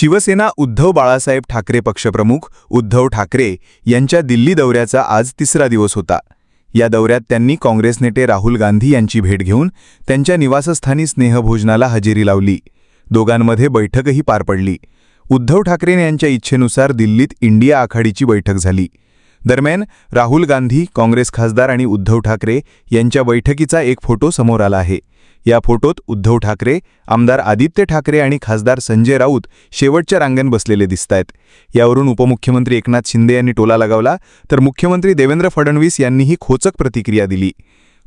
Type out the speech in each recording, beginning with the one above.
शिवसेना उद्धव बाळासाहेब ठाकरे पक्षप्रमुख उद्धव ठाकरे यांच्या दिल्ली दौऱ्याचा आज तिसरा दिवस होता. या दौऱ्यात त्यांनी काँग्रेस नेते राहुल गांधी यांची भेट घेऊन त्यांच्या निवासस्थानी स्नेहभोजनाला हजेरी लावली. दोघांमध्ये बैठकही पार पडली. उद्धव ठाकरे यांच्या इच्छेनुसार दिल्लीत इंडिया आघाडीची बैठक झाली. दरम्यान राहुल गांधी काँग्रेस खासदार आणि उद्धव ठाकरे यांच्या बैठकीचा एक फोटो समोर आला आहे. या फोटोत उद्धव ठाकरे आमदार आदित्य ठाकरे आणि खासदार संजय राऊत शेवटच्या रांगण बसलेले दिसतायत. यावरून उपमुख्यमंत्री एकनाथ शिंदे यांनी टोला लगावला तर मुख्यमंत्री देवेंद्र फडणवीस यांनीही खोचक प्रतिक्रिया दिली.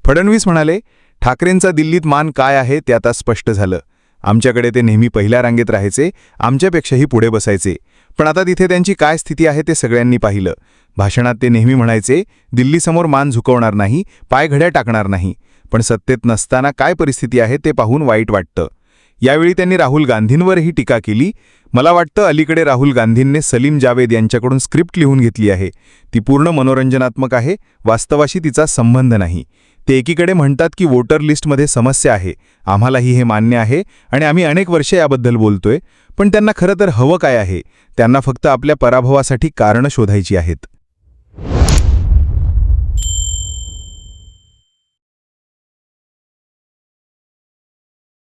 फडणवीस म्हणाले ठाकरेंचा दिल्लीत मान काय आहे ते आता स्पष्ट झालं. आमच्याकडे ते नेहमी पहिल्या रांगेत राहायचे आमच्यापेक्षाही पुढे बसायचे. पण आता तिथे त्यांची काय स्थिती आहे ते सगळ्यांनी पाहिलं. भाषणात ते नेहमी म्हणायचे दिल्लीसमोर मान झुकवणार नाही पायघड्या टाकणार नाही. पण सत्तेत नसताना काय परिस्थिती आहे ते पाहून वाईट वाटतं. यावेळी त्यांनी राहुल गांधींवरही टीका केली. मला वाटतं अलीकडे राहुल गांधींनी सलीम जावेद यांच्याकडून स्क्रिप्ट लिहून घेतली आहे. ती पूर्ण मनोरंजनात्मक आहे वास्तवाशी तिचा संबंध नाही. ते एकीकडे म्हणतात की वोटर लिस्टमध्ये समस्या आहे आम्हालाही हे मान्य आहे आणि आम्ही अनेक वर्षे याबद्दल बोलतोय पण त्यांना खरं तर हवं काय आहे? त्यांना फक्त आपल्या पराभवासाठी कारणं शोधायची आहेत.